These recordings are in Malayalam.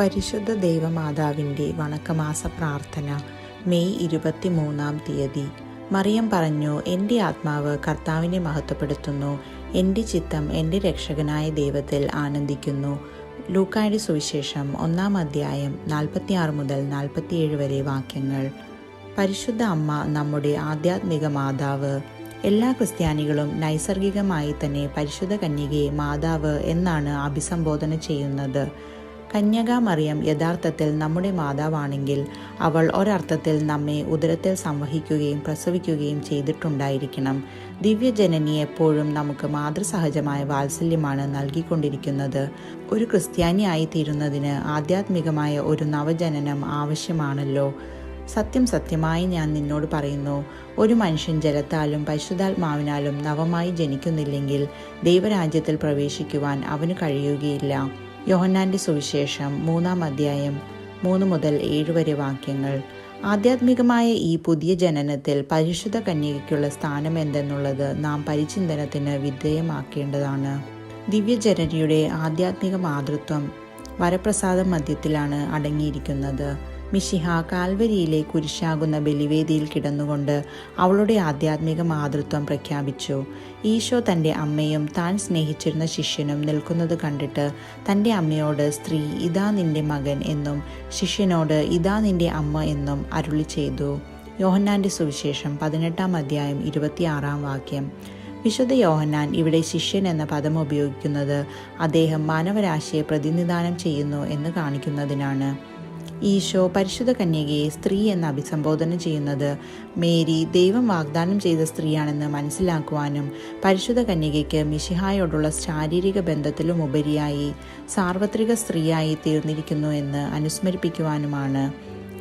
പരിശുദ്ധ ദൈവമാതാവിന്റെ വണക്കമാസ പ്രാർത്ഥന മെയ് ഇരുപത്തിമൂന്നാം തീയതി. മറിയം പറഞ്ഞു എന്റെ ആത്മാവ് കർത്താവിനെ മഹത്വപ്പെടുത്തുന്നു. എന്റെ ചിത്തം എന്റെ രക്ഷകനായ ദൈവത്തിൽ ആനന്ദിക്കുന്നു. ലൂക്കായുടെ സുവിശേഷം ഒന്നാം അധ്യായം നാൽപ്പത്തിയാറ് മുതൽ നാൽപ്പത്തിയേഴ് വരെ വാക്യങ്ങൾ. പരിശുദ്ധ അമ്മ നമ്മുടെ ആധ്യാത്മിക മാതാവ് എല്ലാ ക്രിസ്ത്യാനികളും നൈസർഗികമായി തന്നെ പരിശുദ്ധ കന്യകയെ മാതാവ് എന്നാണ് അഭിസംബോധന ചെയ്യുന്നത്. കന്യക മറിയം യഥാർത്ഥത്തിൽ നമ്മുടെ മാതാവാണെങ്കിൽ അവൾ ഒരർത്ഥത്തിൽ നമ്മെ ഉദരത്തിൽ സംവഹിക്കുകയും പ്രസവിക്കുകയും ചെയ്തിട്ടുണ്ടായിരിക്കണം. ദിവ്യജനനി എപ്പോഴും നമുക്ക് മാതൃസഹജമായ വാത്സല്യമാണ് നൽകിക്കൊണ്ടിരിക്കുന്നത്. ഒരു ക്രിസ്ത്യാനിയായി തീരുന്നതിന് ആധ്യാത്മികമായ ഒരു നവജനനം ആവശ്യമാണല്ലോ. സത്യം സത്യമായി ഞാൻ നിന്നോട് പറയുന്നു ഒരു മനുഷ്യൻ ജലത്താലും പരിശുദ്ധാത്മാവിനാലും നവമായി ജനിക്കുന്നില്ലെങ്കിൽ ദൈവരാജ്യത്തിൽ പ്രവേശിക്കുവാൻ അവന് കഴിയുകയില്ല. യോഹന്നാന്റെ സുവിശേഷം മൂന്നാം അധ്യായം മൂന്ന് മുതൽ ഏഴ് വരെ വാക്യങ്ങൾ. ആധ്യാത്മികമായ ഈ പുതിയ ജനനത്തിൽ പരിശുദ്ധ കന്യകയ്ക്കുള്ള സ്ഥാനം എന്തെന്നുള്ളത് നാം പരിചിന്തനത്തിന് വിധേയമാക്കേണ്ടതാണ്. ദിവ്യജനനിയുടെ ആധ്യാത്മിക മാതൃത്വം വരപ്രസാദ മധ്യത്തിലാണ് അടങ്ങിയിരിക്കുന്നത്. മിഷിഹ കാൽവരിയിലെ കുരിശാകുന്ന ബലിവേദിയിൽ കിടന്നുകൊണ്ട് അവളുടെ ആധ്യാത്മിക മാതൃത്വം പ്രഖ്യാപിച്ചു. ഈശോ തന്റെ അമ്മയും താൻ സ്നേഹിച്ചിരുന്ന ശിഷ്യനും നിൽക്കുന്നത് കണ്ടിട്ട് തന്റെ അമ്മയോട് സ്ത്രീ ഇതാ നിന്റെ മകൻ എന്നും ശിഷ്യനോട് ഇതാ നിന്റെ അമ്മ എന്നും അരുളി ചെയ്തു. യോഹന്നാന്റെ സുവിശേഷം പതിനെട്ടാം അധ്യായം ഇരുപത്തിയാറാം വാക്യം. വിശുദ്ധ യോഹന്നാൻ ഇവിടെ ശിഷ്യൻ എന്ന പദം ഉപയോഗിക്കുന്നത് അദ്ദേഹം മാനവരാശിയെ പ്രതിനിധാനം ചെയ്യുന്നു എന്ന് കാണിക്കുന്നതിനാണ്. ഈശോ പരിശുദ്ധ കന്യകയെ സ്ത്രീ എന്ന് അഭിസംബോധന ചെയ്യുന്നത്. മേരി ദൈവം വാഗ്ദാനം ചെയ്ത സ്ത്രീയാണെന്ന് മനസ്സിലാക്കുവാനും പരിശുദ്ധ കന്യകയ്ക്ക് മിശിഹായോടുള്ള ശാരീരിക ബന്ധത്തിലും ഉപരിയായി സാർവത്രിക സ്ത്രീയായി തീർന്നിരിക്കുന്നു എന്ന് അനുസ്മരിപ്പിക്കുവാനുമാണ്.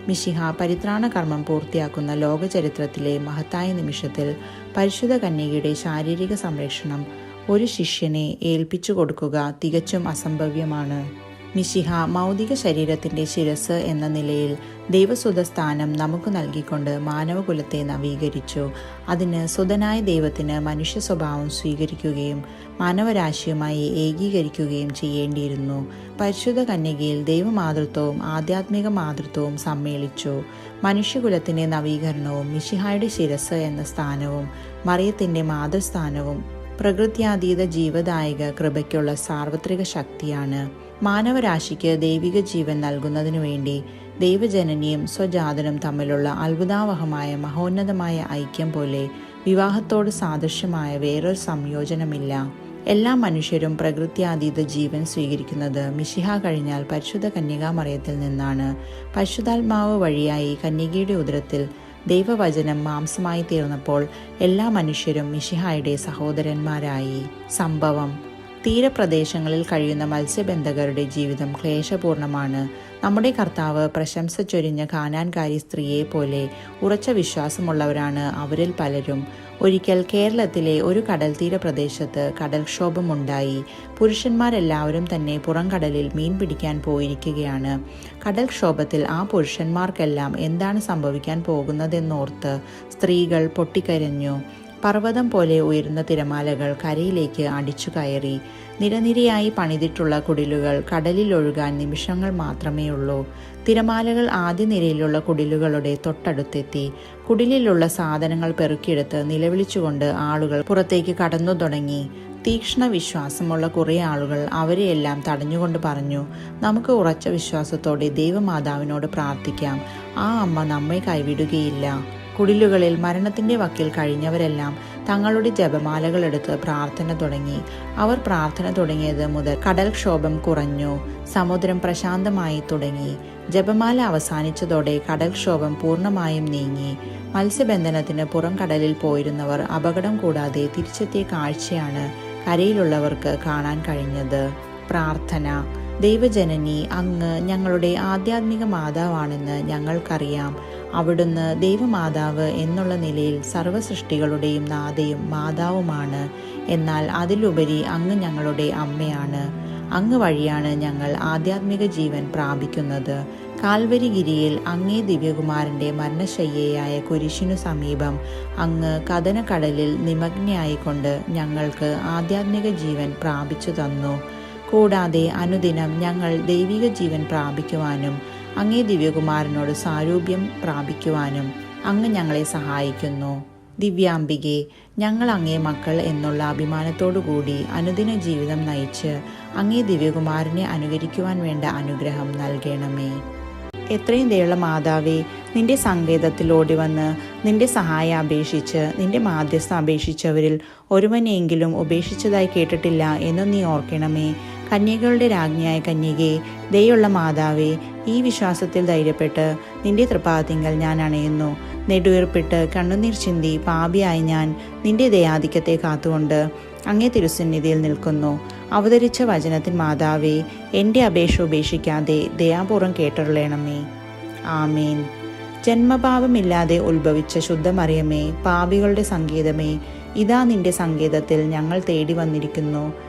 മിശിഹ പരിത്രാണ കർമ്മം പൂർത്തിയാക്കുന്ന ലോകചരിത്രത്തിലെ മഹത്തായ നിമിഷത്തിൽ പരിശുദ്ധ കന്യകയുടെ ശാരീരിക സംരക്ഷണം ഒരു ശിഷ്യനെ ഏൽപ്പിച്ചു കൊടുക്കുക തികച്ചും അസംഭവ്യമാണ്. മിശിഹ മൗതിക ശരീരത്തിന്റെ ശിരസ് എന്ന നിലയിൽ ദൈവസുത സ്ഥാനം നമുക്ക് നൽകിക്കൊണ്ട് മാനവകുലത്തെ നവീകരിച്ചു. അതിന് സുതനായ ദൈവത്തിന് മനുഷ്യ സ്വഭാവം സ്വീകരിക്കുകയും മാനവരാശിയുമായി ഏകീകരിക്കുകയും ചെയ്യേണ്ടിയിരുന്നു. പരിശുദ്ധ കന്യകയിൽ ദൈവമാതൃത്വവും ആധ്യാത്മിക മാതൃത്വവും സമ്മേളിച്ചു. മനുഷ്യകുലത്തിന്റെ നവീകരണവും മിഷിഹായുടെ ശിരസ് എന്ന സ്ഥാനവും മറിയത്തിന്റെ മാതൃസ്ഥാനവും പ്രകൃത്യാതീത ജീവദായക കൃപയ്ക്കുള്ള സാർവത്രിക ശക്തിയാണ്. മാനവരാശിക്ക് ദൈവിക ജീവൻ നൽകുന്നതിനു വേണ്ടി ദൈവജനനിയും സ്വജാതനും തമ്മിലുള്ള അത്ഭുതാവഹമായ മഹോന്നതമായ ഐക്യം പോലെ വിവാഹത്തോട് സാദൃശ്യമായ വേറൊരു സംയോജനമില്ല. എല്ലാ മനുഷ്യരും പ്രകൃത്യാതീത ജീവൻ സ്വീകരിക്കുന്നത് മിശിഹ കഴിഞ്ഞാൽ പരിശുദ്ധ കന്യകാമറയത്തിൽ നിന്നാണ്. പരിശുദ്ധാത്മാവ് വഴിയായി കന്യകയുടെ ഉദരത്തിൽ ദൈവവചനം മാംസമായി തീർന്നപ്പോൾ എല്ലാ മനുഷ്യരും മിശിഹായുടെ സഹോദരന്മാരായി. സംഭവം തീരപ്രദേശങ്ങളിൽ കഴിയുന്ന മത്സ്യബന്ധകരുടെ ജീവിതം ക്ലേശപൂർണമാണ്. നമ്മുടെ കർത്താവ് പ്രശംസ ചൊരിഞ്ഞ കാനാൻകാരി സ്ത്രീയെ പോലെ ഉറച്ച വിശ്വാസമുള്ളവരാണ് അവരിൽ പലരും. ഒരിക്കൽ കേരളത്തിലെ ഒരു കടൽ തീരപ്രദേശത്ത് കടൽക്ഷോഭമുണ്ടായി. പുരുഷന്മാരെല്ലാവരും തന്നെ പുറംകടലിൽ മീൻ പിടിക്കാൻ പോയിരിക്കുകയാണ്. കടൽക്ഷോഭത്തിൽ ആ പുരുഷന്മാർക്കെല്ലാം എന്താണ് സംഭവിക്കാൻ പോകുന്നതെന്നോർത്ത് സ്ത്രീകൾ പൊട്ടിക്കരഞ്ഞു. പർവതം പോലെ ഉയർന്ന തിരമാലകൾ കരയിലേക്ക് അടിച്ചു കയറി നിരനിരയായി പണിതിട്ടുള്ള കുടിലുകൾ കടലിൽ ഒഴുകാൻ നിമിഷങ്ങൾ മാത്രമേ ഉള്ളൂ. തിരമാലകൾ ആദ്യ നിരയിലുള്ള കുടിലുകളുടെ തൊട്ടടുത്തെത്തി കുടിലിലുള്ള സാധനങ്ങൾ പെറുക്കിയെടുത്ത് നിലവിളിച്ചുകൊണ്ട് ആളുകൾ പുറത്തേക്ക് കടന്നു തുടങ്ങി. തീക്ഷ്ണ വിശ്വാസമുള്ള കുറേ ആളുകൾ അവരെയെല്ലാം തടഞ്ഞുകൊണ്ട് പറഞ്ഞു നമുക്ക് ഉറച്ച വിശ്വാസത്തോടെ ദൈവമാതാവിനോട് പ്രാർത്ഥിക്കാം. ആ അമ്മ നമ്മെ കൈവിടുകയില്ല. കുടിലുകളിൽ മരണത്തിന്റെ വക്കിൽ കഴിഞ്ഞവരെല്ലാം തങ്ങളുടെ ജപമാലകൾ എടുത്ത് പ്രാർത്ഥന തുടങ്ങി. അവർ പ്രാർത്ഥന തുടങ്ങിയത് മുതൽ കടൽക്ഷോഭം കുറഞ്ഞു. സമുദ്രം പ്രശാന്തമായി തുടങ്ങി. ജപമാല അവസാനിച്ചതോടെ കടൽക്ഷോഭം പൂർണമായും നീങ്ങി. മത്സ്യബന്ധനത്തിന് പുറം കടലിൽ പോയിരുന്നവർ അപകടം കൂടാതെ തിരിച്ചെത്തിയ കാഴ്ചയാണ് കരയിലുള്ളവർക്ക് കാണാൻ കഴിഞ്ഞത്. പ്രാർത്ഥന ദൈവജനനി അങ്ങ് ഞങ്ങളുടെ ആധ്യാത്മിക മാതാവാണെന്ന് ഞങ്ങൾക്കറിയാം. അവിടുന്ന് ദൈവമാതാവ് എന്നുള്ള നിലയിൽ സർവസൃഷ്ടികളുടെയും നാഥയും മാതാവുമാണ്. എന്നാൽ അതിലുപരി അങ്ങ് ഞങ്ങളുടെ അമ്മയാണ്. അങ്ങ് വഴിയാണ് ഞങ്ങൾ ആധ്യാത്മിക ജീവൻ പ്രാപിക്കുന്നത്. കാൽവരിഗിരിയിൽ അങ്ങേ ദിവ്യകുമാരന്റെ മരണശയ്യയായ കുരിശിനു സമീപം അങ്ങ് കഥനക്കടലിൽ നിമഗ്നയായിക്കൊണ്ട് ഞങ്ങൾക്ക് ആധ്യാത്മിക ജീവൻ പ്രാപിച്ചു തന്നു. കൂടാതെ അനുദിനം ഞങ്ങൾ ദൈവിക ജീവൻ പ്രാപിക്കുവാനും അങ്ങേ ദിവ്യകുമാരനോട് സാരൂപ്യം പ്രാപിക്കുവാനും അങ്ങ് ഞങ്ങളെ സഹായിക്കുന്നു. ദിവ്യാംബികെ ഞങ്ങൾ അങ്ങേ മക്കൾ എന്നുള്ള അഭിമാനത്തോടുകൂടി അനുദിന ജീവിതം നയിച്ച് അങ്ങേ ദിവ്യകുമാരനെ അനുകരിക്കുവാൻ വേണ്ട അനുഗ്രഹം നൽകണമേ. എത്രയും ദയുള്ള മാതാവേ നിന്റെ സങ്കേതത്തിൽ ഓടി വന്ന് നിന്റെ സഹായം അപേക്ഷിച്ച് നിന്റെ മാധ്യസ്ഥ അപേക്ഷിച്ചവരിൽ ഒരുവനെയെങ്കിലും ഉപേക്ഷിച്ചതായി കേട്ടിട്ടില്ല എന്ന് നീ ഓർക്കണമേ. കന്യകളുടെ രാജ്ഞിയായ കന്യകെ ദയുള്ള മാതാവേ ഈ വിശ്വാസത്തിൽ ധൈര്യപ്പെട്ട് നിന്റെ തൃപ്പാതിങ്കൽ ഞാൻ അണയുന്നു. നെടുവീർപ്പിട്ട് കണ്ണുനീർ ചിന്തി പാപിയായി ഞാൻ നിന്റെ ദയാധിക്യത്തെ കാത്തുകൊണ്ട് അങ്ങേ തിരുസന്നിധിയിൽ നിൽക്കുന്നു. അവതരിച്ച വചനത്തിൻ മാതാവേ എന്റെ അപേക്ഷ ഉപേക്ഷിക്കാതെ ദയാപൂർവം കേട്ടുള്ളണമേ ആമേൻ. ജന്മഭാവമില്ലാതെ ഉത്ഭവിച്ച ശുദ്ധമറിയമേ പാപികളുടെ സംഗീതമേ ഇതാ നിന്റെ സംഗീതത്തിൽ ഞങ്ങൾ തേടി വന്നിരിക്കുന്നു.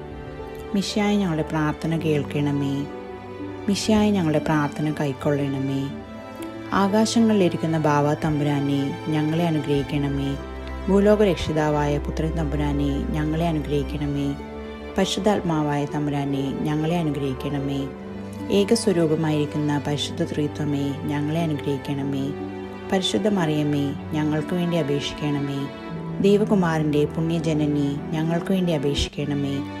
മിഷായി ഞങ്ങളുടെ പ്രാർത്ഥന കേൾക്കണമേ. മിഷ്യായി ഞങ്ങളുടെ പ്രാർത്ഥന കൈക്കൊള്ളണമേ. ആകാശങ്ങളിലിരിക്കുന്ന ബാവ തമ്പുരാനെ ഞങ്ങളെ അനുഗ്രഹിക്കണമേ. ഭൂലോക രക്ഷിതാവായ പുത്രൻ തമ്പുരാനെ ഞങ്ങളെ അനുഗ്രഹിക്കണമേ. പരിശുദ്ധാത്മാവായ തമ്പുരാനെ ഞങ്ങളെ അനുഗ്രഹിക്കണമേ. ഏകസ്വരൂപമായിരിക്കുന്ന പരിശുദ്ധ ത്രിത്വമേ ഞങ്ങളെ അനുഗ്രഹിക്കണമേ. പരിശുദ്ധ മറിയമ്മേ ഞങ്ങൾക്ക് വേണ്ടി അപേക്ഷിക്കണമേ. ദൈവകുമാരന്റെ പുണ്യജനനി ഞങ്ങൾക്ക് വേണ്ടി അപേക്ഷിക്കണമേ.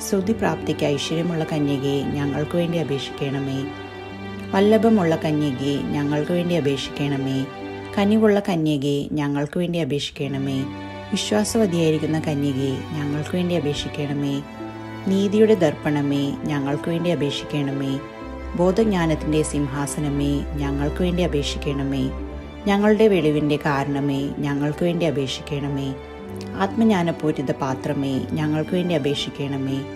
സ്തുതി പ്രാപ്തിക്ക് ഐശ്വര്യമുള്ള കന്യകയെ ഞങ്ങൾക്ക് വേണ്ടി അപേക്ഷിക്കണമേ. വല്ലഭമുള്ള കന്യകയെ ഞങ്ങൾക്ക് വേണ്ടി അപേക്ഷിക്കണമേ. കനിവുള്ള കന്യകയെ ഞങ്ങൾക്ക് വേണ്ടി അപേക്ഷിക്കണമേ. വിശ്വാസവതിയായിരിക്കുന്ന കന്യകയെ ഞങ്ങൾക്ക് വേണ്ടി അപേക്ഷിക്കണമേ. നീതിയുടെ ദർപ്പണമേ ഞങ്ങൾക്ക് വേണ്ടി അപേക്ഷിക്കണമേ. ബോധജ്ഞാനത്തിന്റെ സിംഹാസനമേ ഞങ്ങൾക്ക് വേണ്ടി അപേക്ഷിക്കണമേ. ഞങ്ങളുടെ വെളിവിന്റെ കാരണമേ ഞങ്ങൾക്ക് വേണ്ടി അപേക്ഷിക്കണമേ. ആത്മജ്ഞാനപൂരിത പാത്രമേ ഞങ്ങൾക്ക് വേണ്ടി അപേക്ഷിക്കണമേ.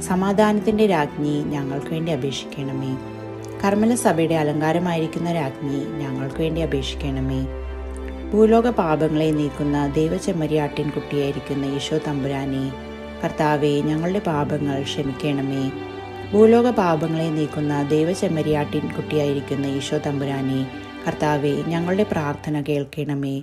സമാധാനത്തിന്റെ രാജ്ഞി ഞങ്ങൾക്ക് വേണ്ടി അപേക്ഷിക്കണമേ. കർമ്മല സഭയുടെ അലങ്കാരമായിരിക്കുന്ന രാജ്ഞി ഞങ്ങൾക്ക് വേണ്ടി അപേക്ഷിക്കണമേ. ഭൂലോക പാപങ്ങളെ നീക്കുന്ന ദൈവചെമ്മരിയാട്ടിൻ കുട്ടിയായിരിക്കുന്ന ഈശോ തമ്പുരാനെ കർത്താവെ ഞങ്ങളുടെ പാപങ്ങൾ ക്ഷമിക്കണമേ. ഭൂലോക പാപങ്ങളെ നീക്കുന്ന ദൈവചെമ്മരിയാട്ടിൻ കുട്ടിയായിരിക്കുന്ന ഈശോ തമ്പുരാനെ കർത്താവെ ഞങ്ങളുടെ പ്രാർത്ഥന കേൾക്കണമേ.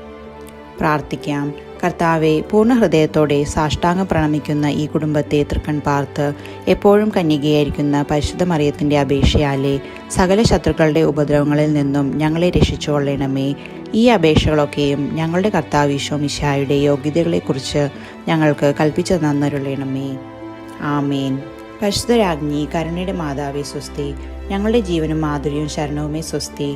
പ്രാർത്ഥിക്കാം. കർത്താവെ പൂർണ ഹൃദയത്തോടെ സാഷ്ടാംഗം പ്രണമിക്കുന്ന ഈ കുടുംബത്തെ തൃക്കൺ പാർത്ത് എപ്പോഴും കന്യകയായിരിക്കുന്ന പരിശുദ്ധ മറിയത്തിന്റെ അപേക്ഷയാലെ സകല ശത്രുക്കളുടെ ഉപദ്രവങ്ങളിൽ നിന്നും ഞങ്ങളെ രക്ഷിച്ചുകൊള്ളണമേ. ഈ അപേക്ഷകളൊക്കെയും ഞങ്ങളുടെ കർത്താവ് മിശായുടെ യോഗ്യതകളെക്കുറിച്ച് ഞങ്ങൾക്ക് കൽപ്പിച്ചു തന്നരുളണമേ. ആമേൻ. പരിശുദ്ധരാജ്ഞി കരുണയുടെ മാതാവേ സ്വസ്തി. ഞങ്ങളുടെ ജീവനും മാധുര്യവും ശരണവുമേ സ്വസ്തി.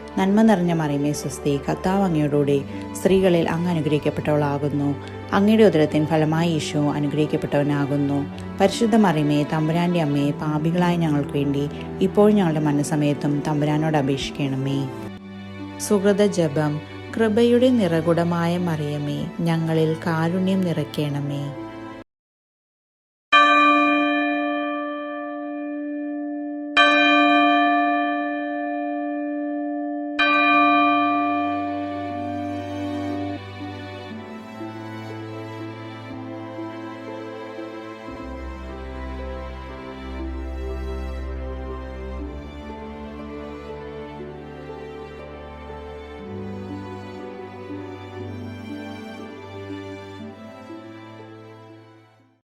നന്മ നിറഞ്ഞ മറിയമേ സ്വസ്തി കർത്താവ് അങ്ങയോടുകൂടി സ്ത്രീകളിൽ അങ്ങ് അനുഗ്രഹിക്കപ്പെട്ടവളാകുന്നു. അങ്ങയുടെ ഉദരത്തിൻ ഫലമായി ഈശോ അനുഗ്രഹിക്കപ്പെട്ടവനാകുന്നു. പരിശുദ്ധ മറിയമേ തമ്പുരാന്റെ അമ്മയെ പാപികളായ ഞങ്ങൾക്ക് വേണ്ടി ഇപ്പോൾ ഞങ്ങളുടെ മനസ്സമയത്തും തമ്പുരാനോട് അപേക്ഷിക്കണമേ. സുഹൃത ജപം കൃപയുടെ നിറകുടമായ മറിയമേ ഞങ്ങളിൽ കാരുണ്യം നിറയ്ക്കണമേ.